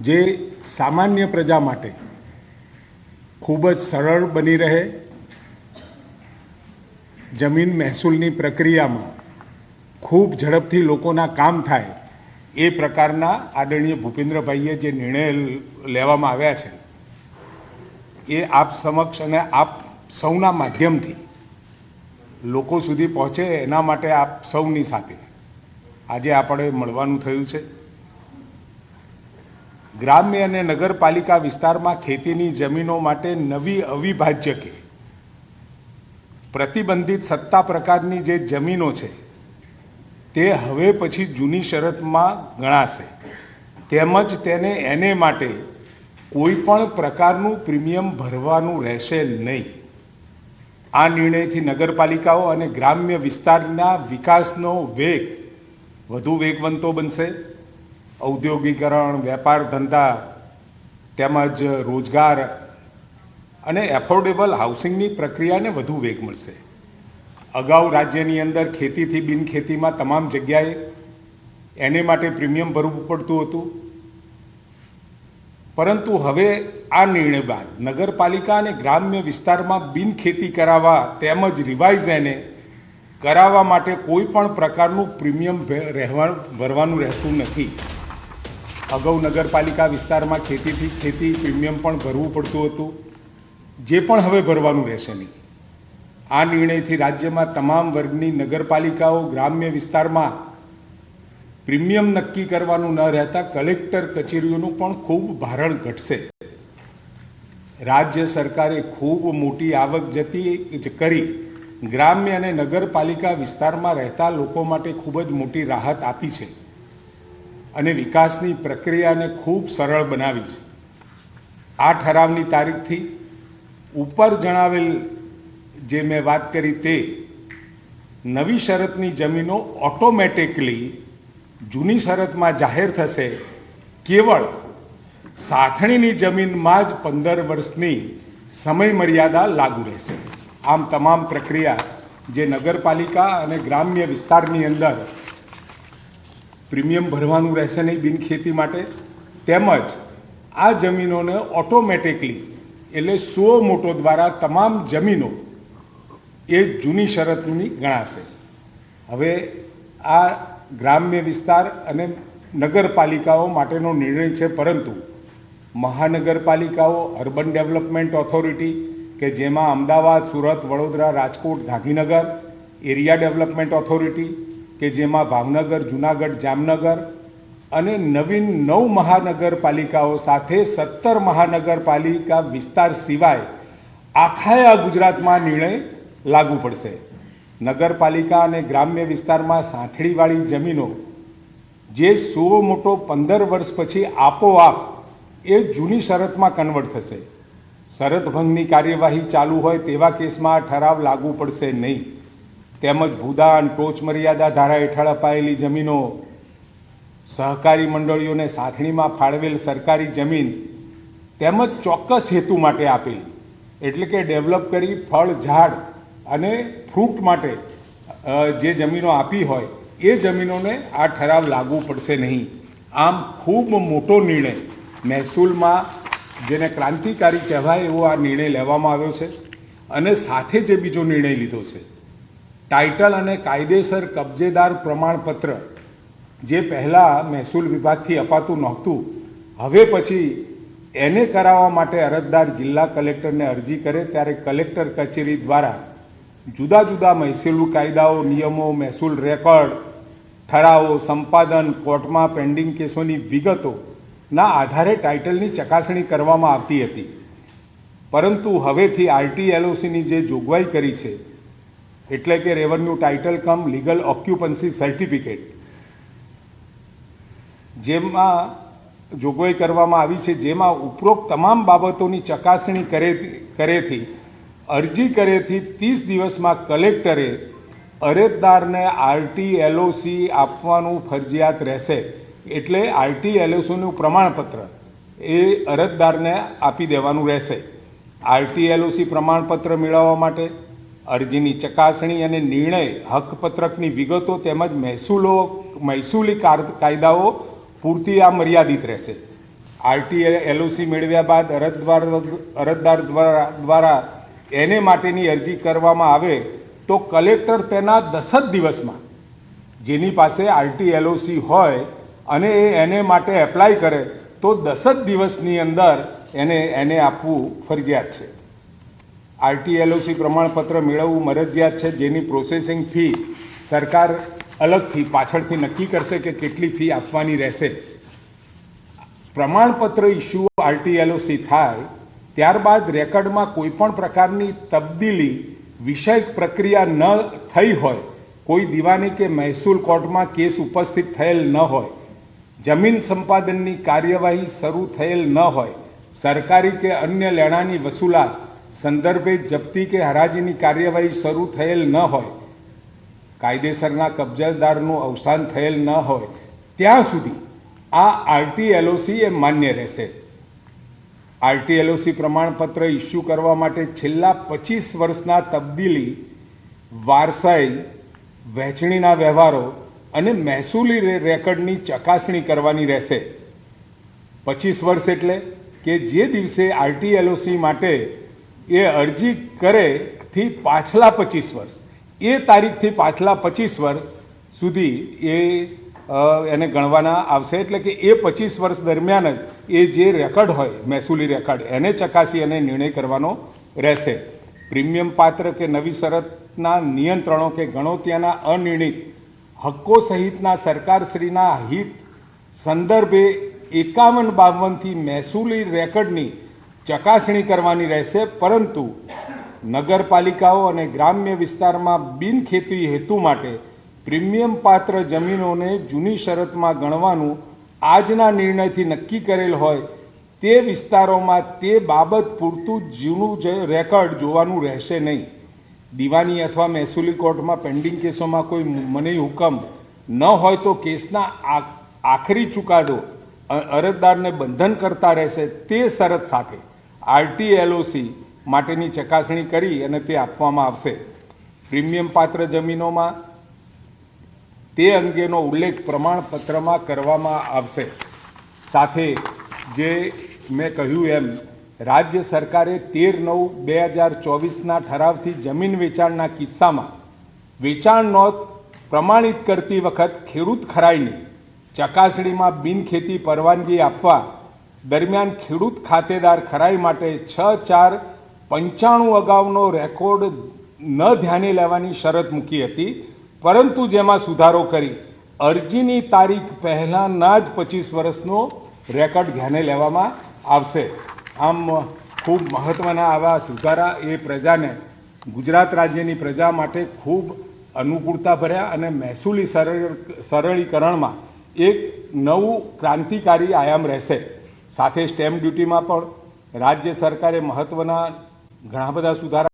જે સામાન્ય પ્રજા માટે ખૂબ જ સરળ બની રહે. જમીન મહેસૂલની પ્રક્રિયામાં ખૂબ ઝડપથી લોકોના કામ થાય એ પ્રકારના આદરણીય ભૂપેન્દ્રભાઈએ જે નિર્ણય લેવામાં આવ્યા છે, એ આપ સમક્ષ અને આપ સૌના માધ્યમથી લોકો સુધી પહોંચે એના માટે આપ સૌની સાથે આજે આપણે મળવાનું થયું છે. ગ્રામ્ય અને નગરપાલિકા વિસ્તારમાં ખેતીની જમીનો માટે નવી અવિભાજ્ય કે. પ્રતિબંધિત સત્તા પ્રકારની જે જમીનો છે, તે હવે પછી જૂની શરતમાં ગણાશે. તેમજ તેને એને માટે કોઈ પણ પ્રકારનું પ્રીમિયમ ભરવાનું રહેશે નહીં. આ નિર્ણયથી નગરપાલિકાઓ અને ગ્રામ્ય વિસ્તારના વિકાસનો વેગ વધુ વેગવંતો બનશે. ઔદ્યોગિકરણ, વેપાર ધંધા, તેમજ રોજગાર અને એફોર્ડેબલ હાઉસિંગની પ્રક્રિયાને વધુ વેગ મળશે. અગાઉ રાજ્યની અંદર ખેતીથી બિનખેતીમાં તમામ જગ્યાએ એને માટે પ્રીમિયમ ભરવું પડતું હતું. પરંતુ હવે આ નિર્ણય બાદ નગરપાલિકા અને ગ્રામ્ય વિસ્તારમાં બિનખેતી કરાવવા તેમજ રિવાઇઝ એને કરાવવા માટે કોઈ પણ પ્રકારનું પ્રીમિયમ રહેવા, ભરવાનું રહેતું નથી. અગાઉ નગરપાલિકા વિસ્તારમાં ખેતીથી ખેતી પ્રીમિયમ પણ ભરવું પડતું હતું. જે પણ હવે ભરવાનું રહેશે નહીં. આ નિર્ણયથી રાજ્યમાં તમામ વર્ગની નગરપાલિકાઓ ગ્રામ્ય વિસ્તારમાં પ્રીમિયમ નક્કી કરવાનું ન રહેતા કલેક્ટર કચેરીઓનું પણ ખૂબ ભારણ ઘટશે. રાજ્ય સરકારે ખૂબ મોટી આવક જતી કરી ગ્રામ્ય અને નગરપાલિકા વિસ્તારમાં રહેતા લોકો માટે ખૂબ જ મોટી રાહત આપી છે. અને વિકાસની પ્રક્રિયાને ખૂબ સરળ બનાવી છે. આ ઠરાવની તારીખથી ઉપર જણાવેલ જે મેં વાત કરી તે નવી શરતની જમીનો ઓટોમેટિકલી જૂની શરતમાં જાહેર થશે. કેવળ સાથણીની જમીનમાં જ પંદર વર્ષની સમય મર્યાદા લાગુ રહેશે. આમ તમામ પ્રક્રિયા જે નગરપાલિકા અને ગ્રામ્ય વિસ્તારની અંદર પ્રીમિયમ ભરવાનું રહેશે નહીં બિનખેતી માટે, તેમજ આ જમીનોને ઓટોમેટિકલી એટલે સો મોટો દ્વારા તમામ જમીનો એ જૂની શરતની ગણાશે. હવે આ ગ્રામ્ય વિસ્તાર અને નગરપાલિકાઓ માટેનો નિર્ણય છે, પરંતુ મહાનગરપાલિકાઓ, અર્બન ડેવલપમેન્ટ ઓથોરિટી, કે જેમાં Ahmedabad, Surat, Vadodara, Rajkot, Gandhinagar, area development authority કે જેમાં ભાવનગર, જુનાગઢ, જામનગર અને નવીન નવ મહાનગરપાલિકાઓ સાથે સત્તર મહાનગરપાલિકા વિસ્તાર સિવાય આખા આ ગુજરાતમાં નિર્ણય લાગુ પડશે. નગરપાલિકા અને ગ્રામ્ય વિસ્તારમાં સાંથળીવાળી જમીનો જે સો મોટો પંદર વર્ષ પછી આપોઆપ એ જૂની શરતમાં કન્વર્ટ થશે. શરત ભંગની કાર્યવાહી ચાલુ હોય તેવા કેસમાં ઠરાવ લાગુ પડશે નહીં. તેમજ ભૂદાન ટોચ મર્યાદા ધારા હેઠળ અપાયેલી જમીનો સહકારી મંડળીઓને સાથણીમાં ફાળવેલ સરકારી જમીન તેમજ ચોક્કસ હેતુ માટે આપેલી. એટલે કે ડેવલપ કરી ફળ, ઝાડ અને ફ્રૂટ માટે જે જમીનો આપી હોય, એ જમીનોને આ ઠરાવ લાગુ પડશે નહીં. આમ ખૂબ મોટો નિર્ણય મહેસૂલમાં જેને ક્રાંતિકારી કહેવાય એવો આ નિર્ણય લેવામાં આવ્યો છે અને સાથે જે બીજો નિર્ણય લીધો છે ટાઇટલ અને કાયદેસર કબજેદાર પ્રમાણપત્ર જે પહેલાં મહેસૂલ વિભાગથી અપાતું નહોતું, હવે પછી એને કરાવવા માટે અરજદાર જિલ્લા કલેક્ટરને અરજી કરે ત્યારે કલેક્ટર કચેરી દ્વારા જુદા જુદા મહેસૂલ કાયદાઓ, નિયમો, મહેસૂલ રેકોર્ડ, ઠરાવો, સંપાદન, કોર્ટમાં પેન્ડિંગ કેસોની વિગતોના આધારે ટાઇટલની ચકાસણી કરવામાં આવતી હતી. પરંતુ હવેથી આરટી એલઓસીની જે જોગવાઈ કરી છે એટલે કે revenue title cum legal occupancy certificate જેમાં જોગવાઈ કરવામાં આવી છે, જેમાં ઉપરોક્ત તમામ બાબતોની ચકાસણી કરે કરેથી, અરજી કરેથી ત્રીસ દિવસમાં કલેક્ટરે અરજદારને આરટી એલઓસી આપવાનું ફરજિયાત રહેશે. એટલે આરટી એલઓસીનું પ્રમાણપત્ર એ અરજદારને આપી દેવાનું રહેશે. આરટી એલઓસી પ્રમાણપત્ર મેળવવા માટે અરજીની ચકાસણી અને નિર્ણય હકપત્રકની વિગતો તેમજ મહેસૂલો મહેસૂલી કાયદાઓ પૂરતી આ મર્યાદિત રહેશે. આરટીએ એલઓસી મેળવ્યા બાદ અરજદાર અરજદાર દ્વારા એને માટેની અરજી કરવામાં આવે તો કલેક્ટર તેના દસ જ દિવસમાં જેની પાસે આરટી એલઓસી હોય અને એ એને માટે એપ્લાય કરે તો દસ જ દિવસની અંદર એને એને આપવું ફરજિયાત છે. આરટી એલઓસી પ્રમાણપત્ર મેળવવું મરજિયાત છે, જેની પ્રોસેસિંગ ફી સરકાર અલગથી પાછળથી નક્કી કરશે કે કેટલી ફી આપવાની રહેશે. પ્રમાણપત્ર ઇસ્યુ આરટીએલઓસી થાય, ત્યારબાદ રેકર્ડમાં કોઈપણ પ્રકારની તબદીલી, વિષયક પ્રક્રિયા ન થઈ હોય, કોઈ દિવાની કે મહેસૂલ કોર્ટમાં કેસ ઉપસ્થિત થયેલ ન હોય, જમીન સંપાદનની કાર્યવાહી શરૂ થયેલ ન હોય, સરકારી કે અન્ય લેણાની વસૂલાત સંદર્ભે જપ્તી કે હરાજીની કાર્યવાહી શરૂ થયેલ ન હોય, કાયદેસરના કબજાદારનું અવસાન થયેલ ન હોય, ત્યાં સુધી આ આરટી એલઓસી એ માન્ય રહેશે. આરટી એલઓસી પ્રમાણપત્ર ઇસ્યુ કરવા માટે છેલ્લા પચીસ વર્ષના તબદીલી, વારસાઈ, વહેંચણીના વ્યવહારો અને મહેસૂલી રેકર્ડની ચકાસણી કરવાની રહેશે. પચીસ વર્ષ એટલે કે જે દિવસે આરટી એલઓસી માટે એ અરજી કરે થી પાછલા પચીસ વર્ષ. એ તારીખથી પાછલા પચીસ વર્ષ સુધી એ એને ગણવાના આવશે. એટલે કે એ પચીસ વર્ષ દરમિયાન જ એ જે રેકર્ડ હોય, મહેસૂલી રેકર્ડ, એને ચકાસી અને નિર્ણય કરવાનો રહેશે. પ્રીમિયમ પાત્ર કે નવી શરતના નિયંત્રણો કે ગણોત્યાના અનિર્ણિત હક્કો સહિતના સરકારશ્રીના હિત સંદર્ભે એકાવન બાવનથી મહેસૂલી રેકર્ડની ચકાસણી કરવાની રહેશે, પરંતુ નગરપાલિકાઓ અને ગ્રામ્ય વિસ્તારમાં બિનખેતી હેતુ માટે પ્રીમિયમ પાત્ર જમીનોને જૂની શરતમાં ગણવાનું આજના નિર્ણયથી નક્કી કરેલ હોય તે વિસ્તારોમાં તે બાબત પૂરતું જૂનું રેકર્ડ જોવાનું રહેશે નહીં. દીવાની અથવા મહેસૂલી કોર્ટમાં પેન્ડિંગ કેસોમાં કોઈ મને હુકમ ન હોય તો કેસના આખરી ચુકાદો અરજદારને બંધન કરતા રહેશે તે શરત સાથે. આરટી એલઓસી માટેની ચકાસણી કરી અને તે આપવામાં આવશે. પ્રીમિયમ પાત્ર જમીનોમાં તે અંગેનો ઉલ્લેખ પ્રમાણપત્રમાં કરવામાં આવશે. સાથે જે મેં કહ્યું એમ, રાજ્ય સરકારે તેર નવ બે હજાર ચોવીસના ઠરાવથી જમીન વેચાણના કિસ્સામાં વેચાણ નોંધ પ્રમાણિત કરતી વખત ખેડૂત ખરાઈની ચકાસણીમાં બિનખેતી પરવાનગી આપવા દરમિયાન ખેડૂત ખાતેદાર ખરાઈ માટે છ ચાર પંચાણું અગાઉનો રેકોર્ડ ન ધ્યાને લેવાની શરત મૂકી હતી, પરંતુ જેમાં સુધારો કરી અરજીની તારીખ પહેલાંના જ પચીસ વર્ષનો રેકોર્ડ ધ્યાને લેવામાં આવશે. આમ ખૂબ મહત્ત્વના આવા સુધારા એ પ્રજાને ગુજરાત રાજ્યની પ્રજા માટે ખૂબ અનુકૂળતા ભર્યા અને મહેસૂલી સરળ સરળીકરણમાં એક નવું ક્રાંતિકારી આયામ રહેશે. સાથે સ્ટેમ્પ ડ્યુટીમાં પણ રાજ્ય સરકારે મહત્ત્વના ઘણા બધા સુધારા